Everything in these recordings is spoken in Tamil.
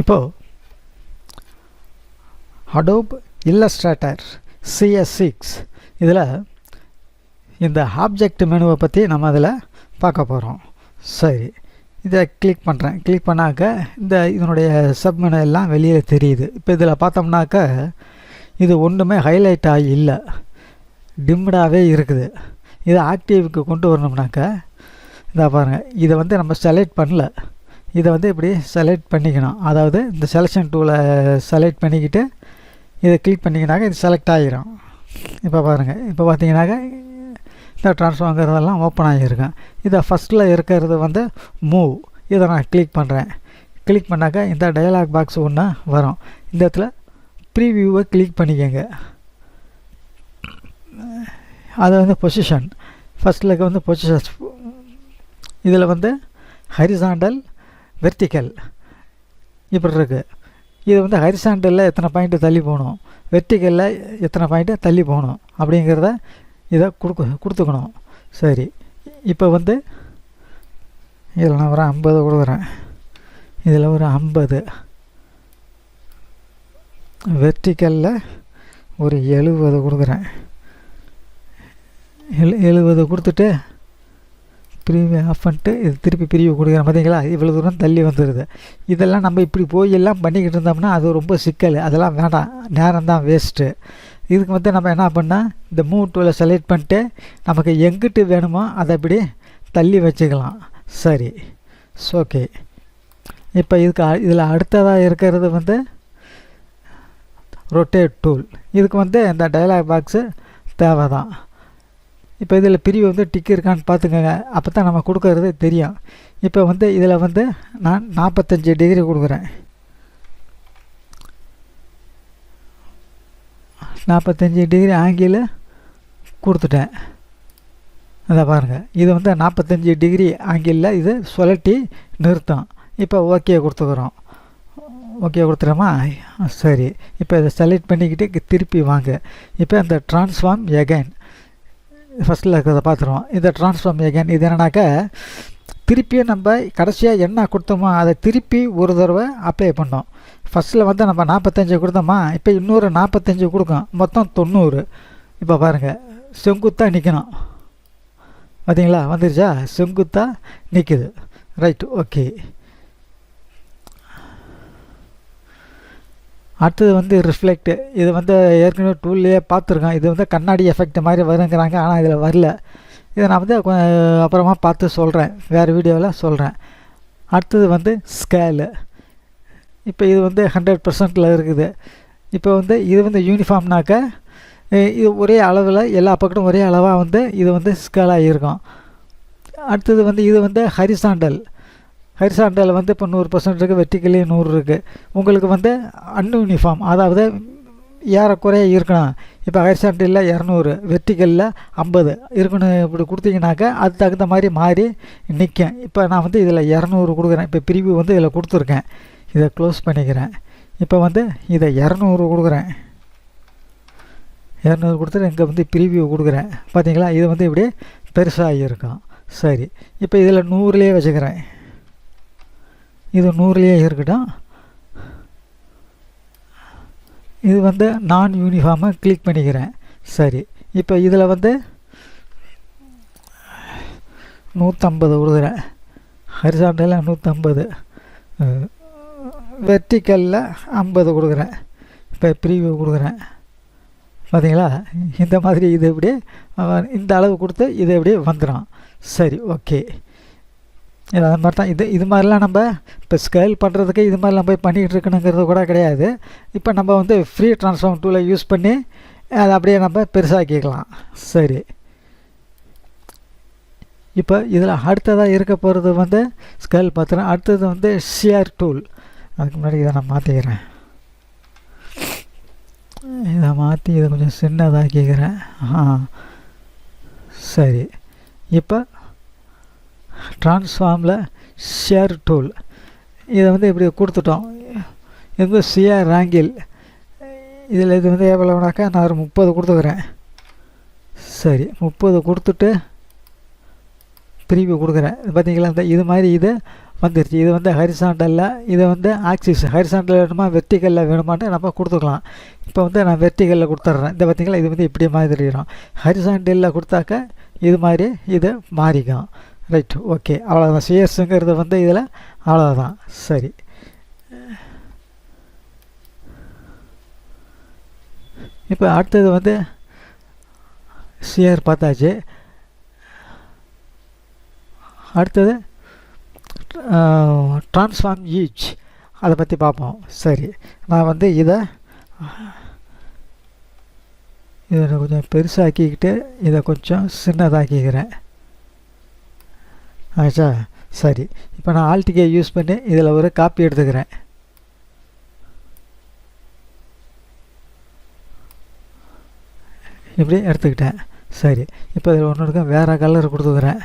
இப்போது அடோப் இல்லஸ்ட்ரேட்டர் சிஎஸ் சிக்ஸ் இதில் இந்த ஆப்ஜெக்ட் மெனுவை பற்றி நம்ம அதில் பார்க்க போகிறோம் சரி இதை கிளிக் பண்ணுறேன் கிளிக் பண்ணாக்க இந்த இதனுடைய சப்மெனு எல்லாம் வெளியில் தெரியுது. இப்போ இதில் பார்த்தோம்னாக்க இது ஒன்றுமே ஹைலைட் ஆகி இல்லை. டிம்டாகவே இருக்குது. இதை ஆக்டிவ்க்கு கொண்டு வரணும்னாக்க இதை பாருங்கள் இதை வந்து நம்ம செலக்ட் பண்ணல. இதை வந்து இப்படி செலக்ட் பண்ணிக்கணும். அதாவது இந்த செலெக்ஷன் டூலை செலக்ட் பண்ணிக்கிட்டு இதை கிளிக் பண்ணிங்கனாக்க இது செலக்ட் ஆகிரும். இப்போ பாருங்கள் இப்போ பார்த்தீங்கன்னாக்க இந்த ட்ரான்ஸ்ஃபார்ங்கிறதெல்லாம் ஓப்பன் ஆகியிருக்கும். இதை ஃபஸ்ட்டில் இருக்கிறது வந்து மூவ் இதை நான் கிளிக் பண்ணுறேன் கிளிக் பண்ணாக்க இந்த டயலாக் பாக்ஸ் ஒன்று வரும். இந்த இடத்துல ப்ரீவியூவை கிளிக் பண்ணிக்கோங்க. அது வந்து பொசிஷன் ஃபஸ்ட்டில் வந்து பொசிஷன் இதில் வந்து ஹரிசாண்டல் வெர்டிக்கல் இப்படி இருக்குது இது வந்து ஹரிசாண்டலில் எத்தனை பாயிண்ட்டு தள்ளி போகணும்? வெர்டிக்கலில் எத்தனை பாயிண்ட்டு தள்ளி போகணும்? அப்படிங்கிறத இதை கொடுக்க கொடுத்துக்கணும். சரி. இப்போ வந்து இதில் நான் ஒரு ஐம்பது கொடுக்குறேன். இதில் ஒரு ஐம்பது. வெர்டிக்கலில் ஒரு எழுபது கொடுக்குறேன். எழு எழுபது கொடுத்துட்டு பிரிவு ஆஃப் பண்ணிட்டு இது திருப்பி பிரிவு கொடுக்குறேன் பார்த்தீங்களா இவ்வளோ தூரம் தள்ளி வந்துடுது இதெல்லாம் நம்ம இப்படி போய் எல்லாம் பண்ணிக்கிட்டு இருந்தோம்னா அது ரொம்ப சிக்கல். அதெல்லாம் வேண்டாம் நேரம் தான் வேஸ்ட்டு இதுக்கு வந்து நம்ம என்ன பண்ணால் இந்த மூவ் டூவில் செலக்ட் பண்ணிட்டு நமக்கு எங்கிட்டு வேணுமோ அதை அப்படி தள்ளி வச்சுக்கலாம். சரி. ஓகே இப்போ இதுக்கு இதில் அடுத்ததாக இருக்கிறது வந்து ரொட்டேட் டூல் இதுக்கு வந்து இந்த டயலாக் பாக்ஸு தேவை தான் இப்போ இதில் பிரிவு வந்து டிக்கு இருக்கான்னு பார்த்துக்கோங்க. அப்போ தான் நம்ம கொடுக்கறது தெரியும். இப்போ வந்து இதில் வந்து நான் நாற்பத்தஞ்சு டிகிரி கொடுக்குறேன். நாற்பத்தஞ்சு டிகிரி ஆங்கில கொடுத்துட்டேன். அதை பாருங்கள் இது வந்து நாற்பத்தஞ்சு டிகிரி ஆங்கிளில் இது சுழட்டி நிறுத்தம். இப்போ ஓகே கொடுத்துக்குறோம். ஓகே கொடுத்துறோமா சரி. இப்போ இதை செலக்ட் பண்ணிக்கிட்டு திருப்பி வாங்க. இப்போ அந்த ட்ரான்ஸ்ஃபார்ம் எகைன் ஃபஸ்ட்டில் இருக்கிறத பார்த்துருவோம். இந்த ட்ரான்ஸ்ஃபார்ம் எகேன் இது என்னன்னாக்கா திருப்பியும் நம்ம கடைசியாக என்ன கொடுத்தோமோ அதை திருப்பி ஒரு தடவை அப்ளை பண்ணோம். ஃபஸ்ட்டில் வந்து நம்ம நாற்பத்தஞ்சு கொடுத்தோமா? இப்போ இன்னொரு நாற்பத்தஞ்சு கொடுக்கும். மொத்தம் தொண்ணூறு. இப்போ பாருங்கள் செங்குத்தாக நிற்கணும் பார்த்தீங்களா வந்துருச்சா? செங்குத்தாக நிற்குது ரைட் ஓகே அடுத்தது வந்து ரிஃப்ளெக்ட் இது வந்து ஏற்கனவே டூல்லையே பார்த்துருக்கோம். இது வந்து கண்ணாடி எஃபெக்ட் மாதிரி வருங்கிறாங்க. ஆனால் இதில் வரல. இதை நான் வந்து அப்புறமா பார்த்து சொல்கிறேன் வேறு வீடியோவில் சொல்கிறேன் அடுத்தது வந்து ஸ்கேலு இப்போ இது வந்து ஹண்ட்ரட் பர்சன்டில் இருக்குது. இப்போ வந்து இது வந்து யூனிஃபார்ம்னாக்க இது ஒரே அளவில் எல்லா பக்கமும் ஒரே அளவாக வந்து இது வந்து ஸ்கேலாக இருக்கும் அடுத்தது வந்து இது வந்து ஹரிசாண்டல் ஹரிசாண்டல் வந்து இப்போ நூறு பர்சன்ட் இருக்குது வெட்டிக்கலி நூறு இருக்குது உங்களுக்கு வந்து அன்யூனிஃபார்ம் அதாவது ஏறக்குறைய இருக்கணும். இப்போ ஹரிசாண்டலில் இரநூறு வெர்டிக்கலில் ஐம்பது இருக்கணும் இப்படி கொடுத்தீங்கனாக்கா அது தகுந்த மாதிரி மாறி நிற்கும் இப்போ நான் வந்து இதில் இரநூறு கொடுக்குறேன். இப்போ பிரிவு வந்து இதில் கொடுத்துருக்கேன். இதை க்ளோஸ் பண்ணிக்கிறேன். இப்போ வந்து இதை இரநூறு கொடுக்குறேன். இரநூறு கொடுத்துட்டு இங்கே வந்து பிரிவியூ கொடுக்குறேன். பார்த்தீங்களா இது வந்து இப்படி பெருசாக இருக்கும். சரி. இப்போ இதில் நூறுலேயே வச்சுக்கிறேன். இது நூறுலேயே இருக்கட்டும் இது வந்து நான் யூனிஃபார்மை கிளிக் பண்ணிக்கிறேன். சரி இப்போ இதில் வந்து நூற்றம்பது கொடுக்குறேன் ஹரிசாண்டில் நூற்றம்பது வெர்டிக்கலில் ஐம்பது கொடுக்குறேன் இப்போ ப்ரீவியூ கொடுக்குறேன் பார்த்தீங்களா இந்த மாதிரி இது இப்படி இந்த அளவு கொடுத்து இது இப்படி வந்துடும் சரி ஓகே இது அது மாதிரி தான் இது இது மாதிரிலாம் நம்ம இப்போ ஸ்கேல் பண்ணுறதுக்கு இது மாதிரிலாம் போய் பண்ணிக்கிட்டு இருக்கணுங்கிறது கூட கிடையாது. இப்போ நம்ம வந்து ஃப்ரீ ட்ரான்ஸ்ஃபார்ம் டூலை யூஸ் பண்ணி அதை அப்படியே நம்ம பெருசாக்கிக்கலாம். சரி. இப்போ இதில் அடுத்ததாக இருக்க போகிறது வந்து ஸ்கேல் பார்த்துறேன் அடுத்தது வந்து ஷியர் டூல் அதுக்கு முன்னாடி இதை நான் மாற்றிக்கிறேன் இதை மாற்றி இதை கொஞ்சம் சின்னதாக்கிக்கிறேன் ஆ சரி. இப்போ ட்ரான்ஸ்ஃபார்மில் ஷேர் டூல் இதை வந்து இப்படி கொடுத்துட்டோம். இது வந்து ஷியர் ஆங்கிள் இதில் இது வந்து எவ்வளோனாக்கா நான் ஒரு முப்பது கொடுத்துக்கிறேன். சரி முப்பது கொடுத்துட்டு பிரிவு கொடுக்குறேன். பார்த்தீங்களா? இந்த இது மாதிரி இது வந்துருச்சு. இது வந்து ஹரிசாண்டலில் இது வந்து ஆக்சிஸ் ஹரிசாண்டல் வேணுமா? வெர்டிக்கலில் வேணுமான்ட்டு நம்ம கொடுத்துக்கலாம். இப்போ வந்து நான் வெர்டிக்கலில் கொடுத்துட்றேன். இந்த பார்த்தீங்களா? இது வந்து இப்படி மாதிரிடும் ஹரிசாண்டலில் கொடுத்தாக்க இது மாதிரி இது மாறிக்கும். ரைட் ஓகே அவ்வளோதான் சிஎஸ்ங்கிறது வந்து இதில் அவ்வளோதான் சரி. இப்போ அடுத்தது வந்து சிஆர் பார்த்தாச்சு. அடுத்தது ட்ரான்ஸ்ஃபார்ம் ஈச் அதை பற்றி பார்ப்போம். சரி. நான் வந்து இதை இதை கொஞ்சம் பெருசாக்கிக்கிட்டு இதை கொஞ்சம் சின்னதாக்கிக்கிறேன். ஆச்சா? சரி. இப்போ நான் ஆல்டிகே யூஸ் பண்ணி இதில் ஒரு காப்பி எடுத்துக்கிறேன். இப்படி எடுத்துக்கிட்டேன். சரி. இப்போ இதில் ஒன்று இருக்க. வேறு கலர் கொடுத்துக்கிறேன்.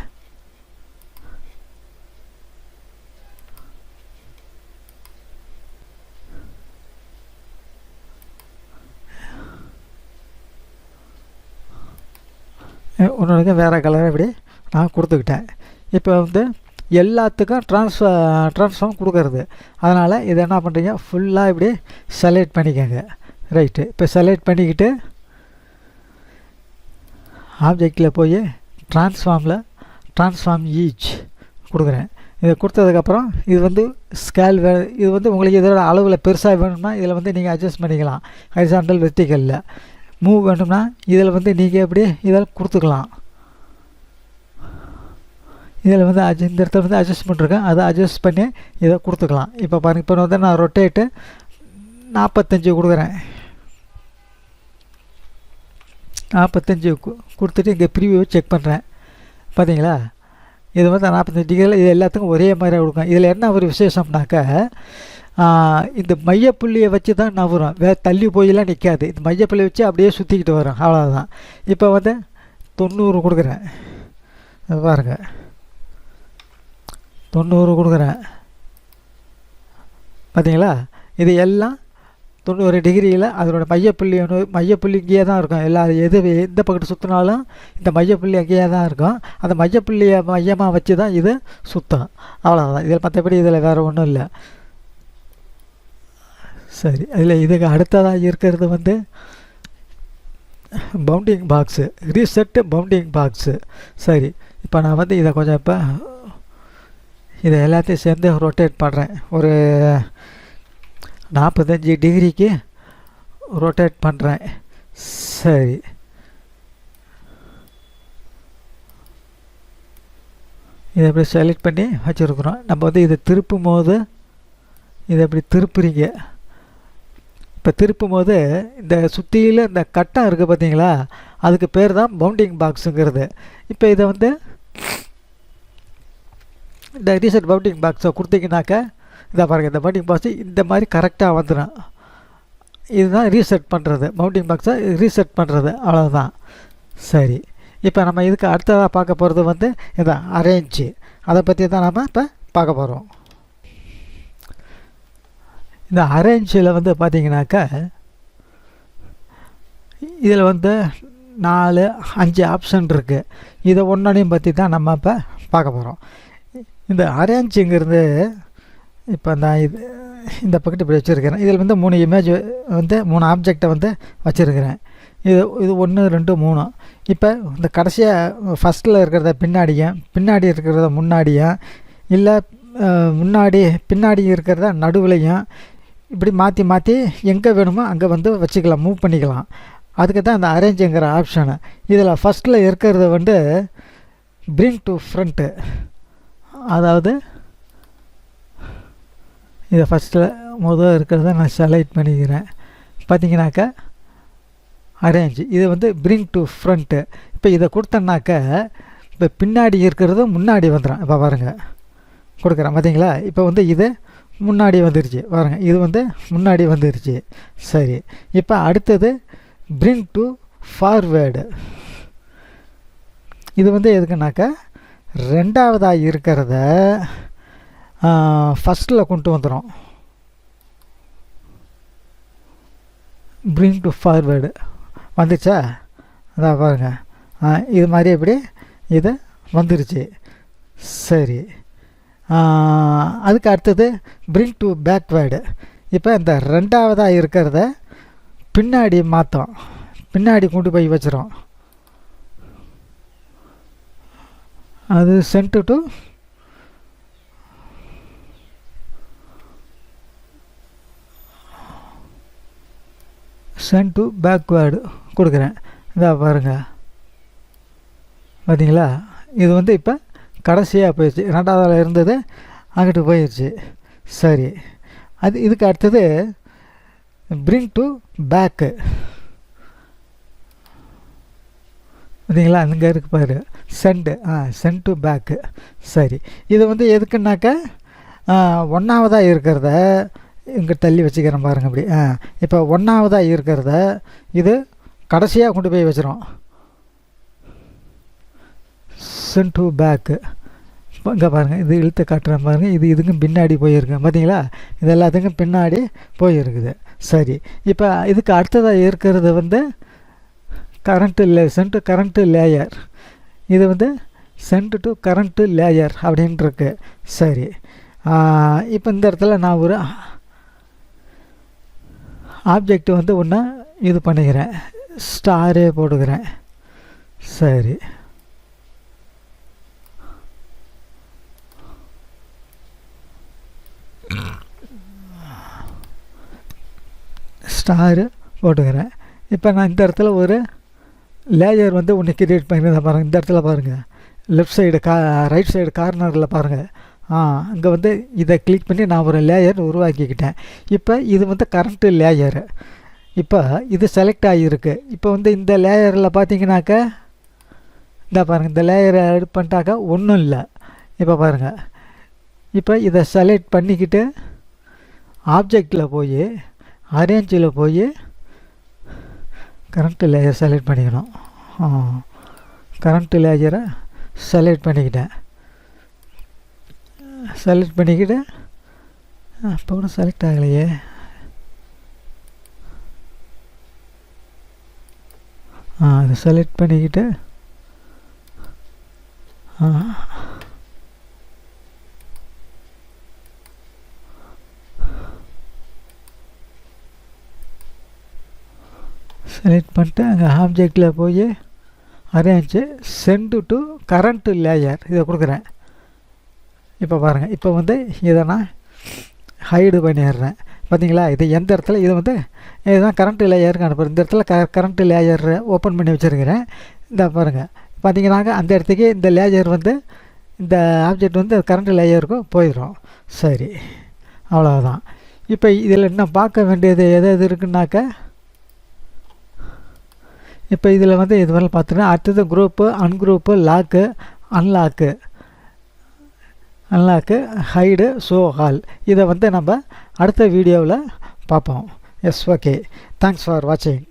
ஒன்று வேறு கலரை இப்படி நான் கொடுத்துக்கிட்டேன். இப்போ வந்து எல்லாத்துக்கும் ட்ரான்ஸ்ஃப ட்ரான்ஸ்ஃபார்ம் கொடுக்கறது. அதனால் இதை என்ன பண்ணுறீங்க ஃபுல்லாக இப்படி செலக்ட் பண்ணிக்கோங்க. ரைட்டு இப்போ செலக்ட் பண்ணிக்கிட்டு ஆப்ஜெக்டில் போய் ட்ரான்ஸ்ஃபார்மில் ட்ரான்ஸ்ஃபார்ம் ஈச் கொடுக்குறேன். இதை கொடுத்ததுக்கப்புறம் இது வந்து ஸ்கேல் வே இது வந்து உங்களுக்கு இதோட அளவில் பெருசாக வேணும்னா இதில் வந்து நீங்கள் அட்ஜஸ்ட் பண்ணிக்கலாம். ஹரிசாண்டல் வெர்டிக்கலில் மூவ் வேணும்னா இதில் வந்து நீங்கள் எப்படி இதில் கொடுத்துக்கலாம். இதில் வந்து அஜ் இந்த இடத்துல வந்து அட்ஜஸ்ட் பண்ணிருக்கேன். அதை அட்ஜஸ்ட் பண்ணி இதை கொடுத்துக்கலாம். இப்போ பாருங்க இப்போ வந்து நான் ரொட்டேட்டு நாற்பத்தஞ்சு கொடுக்குறேன். நாற்பத்தஞ்சு கொடுத்துட்டு இங்கே ப்ரீவியூ செக் பண்ணுறேன் பார்த்தீங்களா? இது வந்து நாற்பத்தஞ்சு டிகிரியில் இது எல்லாத்துக்கும் ஒரே மாதிரி கொடுக்கும் இதில் என்ன ஒரு விசேஷம்னாக்கா இந்த மையப்புள்ளியை வச்சு தான் நவரும் வே தள்ளி போயெல்லாம் நிற்காது. இந்த மையப்புள்ளியை வச்சு அப்படியே சுற்றிக்கிட்டு வரும். அவ்வளோதான் இப்போ வந்து தொண்ணூறு கொடுக்குறேன். பாருங்கள் தொண்ணூறு கொடுக்குறேன். பார்த்தீங்களா இது எல்லாம் தொண்ணூறு டிகிரியில் அதனோட மையப்புள்ளி ஒன்று மையப்புள்ளி இங்கேயே தான் இருக்கும். எல்லா எது எந்த பக்கத்து சுற்றினாலும் இந்த மையப்புள்ளி அங்கேயே தான் இருக்கும். அந்த மையப்புள்ளியை மையமாக வச்சு தான் இது சுத்தம். அவ்வளோதான் இதில் மற்றபடி இதில் வேறு ஒன்றும் இல்லை. சரி. அதில் இதுக்கு அடுத்ததாக இருக்கிறது வந்து bounding box reset bounding box சரி. இப்போ நான் வந்து இதை கொஞ்சம் இப்போ இதை எல்லாத்தையும் சேர்ந்து ரொட்டேட் பண்ணுறேன் ஒரு நாற்பத்தஞ்சி டிகிரிக்கு ரொட்டேட் பண்ணுறேன் சரி. இதை எப்படி செலக்ட் பண்ணி வச்சுருக்குறோம். நம்ம வந்து இதை திருப்பும் போது இதை எப்படி திருப்புறீங்க. இப்போ திருப்பும் போது இந்த சுற்றியில் இந்த கட்டம் இருக்குது பார்த்தீங்களா அதுக்கு பேர் தான் பவுண்டிங் பாக்ஸுங்கிறது இப்போ இதை வந்து இந்த ரீசெட் பவுண்டிங் பாக்ஸை கொடுத்தீங்கன்னாக்க இதை பாருங்கள் இந்த பவுண்டிங் பாக்ஸு இந்த மாதிரி கரெக்டாக வந்துடும் இதுதான் ரீசெட் பண்ணுறது மவுண்டிங் பாக்ஸை ரீசெட் பண்ணுறது அவ்வளோதான் சரி. இப்போ நம்ம இதுக்கு அடுத்ததாக பார்க்க போகிறது வந்து இந்த அரேஞ்சு அதை பற்றி தான் நம்ம இப்போ பார்க்க போகிறோம் இந்த அரேஞ்சில் வந்து பார்த்திங்கனாக்க இதில் வந்து நாலு அஞ்சு ஆப்ஷன் இருக்குது இதை ஒன்றனையும் பற்றி தான் நம்ம இப்போ பார்க்க போகிறோம் இந்த அரேஞ்சுங்கிறது இப்போ நான் இது இந்த பக்கத்து இப்படி வச்சுருக்கிறேன். இதில் வந்து மூணு இமேஜ் வந்து மூணு ஆப்ஜெக்டை வந்து வச்சுருக்கிறேன். இது இது ஒன்று ரெண்டு மூணு. இப்போ இந்த கடைசியாக ஃபஸ்ட்டில் இருக்கிறத பின்னாடியும் பின்னாடி இருக்கிறத முன்னாடியும் இல்லை முன்னாடி பின்னாடி இருக்கிறத நடுவுலையும் இப்படி மாற்றி மாற்றி எங்கே வேணுமோ அங்கே வந்து வச்சுக்கலாம் மூவ் பண்ணிக்கலாம். அதுக்கு தான் அந்த அரேஞ்சுங்கிற ஆப்ஷனு இதில் ஃபஸ்ட்டில் இருக்கிறத வந்து பிரிங் டு ஃப்ரண்ட்டு அதாவது இதை ஃபஸ்ட்டில் முதல் இருக்கிறத நான் செலக்ட் பண்ணிக்கிறேன். பார்த்தீங்கன்னாக்கா அரேஞ்ச் இது வந்து பிரிங் டு ஃப்ரண்ட்டு இப்போ இதை கொடுத்தனாக்க இப்போ பின்னாடி இருக்கிறது முன்னாடி வந்துடும் இப்போ பாருங்கள் கொடுக்குறேன். பார்த்தீங்களா? இப்போ வந்து இது முன்னாடி வந்துருச்சு. பாருங்க. இது வந்து முன்னாடி வந்துருச்சு. சரி. இப்போ அடுத்தது பிரிங் டு ஃபார்வேர்டு இது வந்து எதுக்குனாக்கா ரெண்டாவதாக இருக்கிறத ஃபஸ்ட்டில் கொண்டு வந்துடும் ப்ரிங் டு ஃபார்வேர்டு வந்துச்சா? அதான் பாருங்கள் இது மாதிரி எப்படி? இது வந்துருச்சு. சரி. அதுக்கு அடுத்தது பிரிங் டு பேக்வேர்டு இப்போ இந்த ரெண்டாவதாக இருக்கிறத பின்னாடி மாற்றோம் பின்னாடி கொண்டு போய் வச்சிரும். அது send to send to backward கொடுக்குறேன். இதா பாருங்கள் பார்த்தீங்களா இது வந்து இப்போ கடைசியாக போயிடுச்சு. ரெண்டாவதில் இருந்தது அங்கிட்டு போயிடுச்சு. சரி. அது இதுக்கு அடுத்தது பிரிங் டு பேக்கு பார்த்தீங்களா? அங்கே இருக்கு பாரு. Send ah send to back சரி. இது வந்து எதுக்குன்னாக்கா ஒன்றாவதாக இருக்கிறத இங்கே தள்ளி வச்சுக்கிறேன் பாருங்க அப்படி ஆ இப்போ ஒன்றாவதாக இருக்கிறத இது கடைசியாக கொண்டு போய் வச்சிரும். சென்ட் டு பேக்கு இங்கே பாருங்கள் இது இழுத்து காட்டுறேன் பாருங்கள் இது இதுக்கும் பின்னாடி போயிருக்கு. பார்த்தீங்களா இது எல்லாத்துக்கும் பின்னாடி போயிருக்குது. சரி. இப்போ இதுக்கு அடுத்ததாக இருக்கிறது வந்து current lay send current layer இது வந்து சென்ட் டு கரண்ட்டு லேயர் அப்படின்ட்டுருக்கு சரி. இப்போ இந்த இடத்துல நான் ஒரு ஆப்ஜெக்ட் வந்து ஒன்று இது பண்ணிக்கிறேன். ஸ்டாரே போட்டுக்கிறேன். சரி. ஸ்டாரு போட்டுக்கிறேன். இப்போ நான் இந்த இடத்துல ஒரு லேயர் வந்து ஒன்று கிரியேட் பண்ணியிருந்தேன் பாருங்கள் இந்த இடத்துல பாருங்கள் லெஃப்ட் சைடு கா ரைட் சைடு கார்னரில் பாருங்கள் ஆ இங்கே வந்து இதை கிளிக் பண்ணி நான் ஒரு லேயர் உருவாக்கிக்கிட்டேன். இப்போ இது வந்து கரண்ட்டு லேயரு. இப்போ இது செலக்ட் ஆகியிருக்கு இப்போ வந்து இந்த லேயரில் பார்த்தீங்கன்னாக்க இந்த பாருங்கள் இந்த லேயரை எட் பண்ணிட்டாக்கா ஒன்றும் இல்லை. இப்போ பாருங்கள் இப்போ இதை செலக்ட் பண்ணிக்கிட்டு ஆப்ஜெக்டில் போய் அரேஞ்சில் போய் கரண்ட்டு லேயர் செலக்ட் பண்ணிக்கணும். கரண்ட்டு லேயரை செலக்ட் பண்ணிக்கிட்டேன். செலக்ட் பண்ணிக்கிட்டு அப்போ கூட செலக்ட் ஆகலையே. ஆ அதை செலக்ட் பண்ணிக்கிட்டு செலக்ட் பண்ணிட்டு அங்கே ஆப்ஜெக்டில் போய் arrange send to current layer இதை கொடுக்குறேன். இப்போ பாருங்கள் இப்போ வந்து இதை நான் ஹைடு பண்ணிடுறேன். பார்த்தீங்களா இது எந்த இடத்துல? இது வந்து இதுதான் கரண்ட்டு லேயருக்கு அனுப்புகிறேன் இந்த இடத்துல க கரண்ட்டு லேயர் ஓப்பன் பண்ணி வச்சுருக்கிறேன். இந்த பாருங்கள் பார்த்தீங்கன்னாங்க அந்த இடத்துக்கு இந்த லேயர் வந்து இந்த ஆப்ஜெக்ட் வந்து கரண்ட் லேயருக்கும் போயிடும். சரி. அவ்வளோதான் இப்போ இதில் இன்னும் பார்க்க வேண்டியது? எது எது இருக்குன்னாக்கா இப்போ இதில் வந்து இது மாதிரி பார்த்தீங்கன்னா அடுத்தது group ungroup lock unlock unlock hide show all இதை வந்து நம்ம அடுத்த வீடியோவில் பார்ப்போம். எஸ் ஓகே தேங்க்ஸ் ஃபார் வாட்சிங்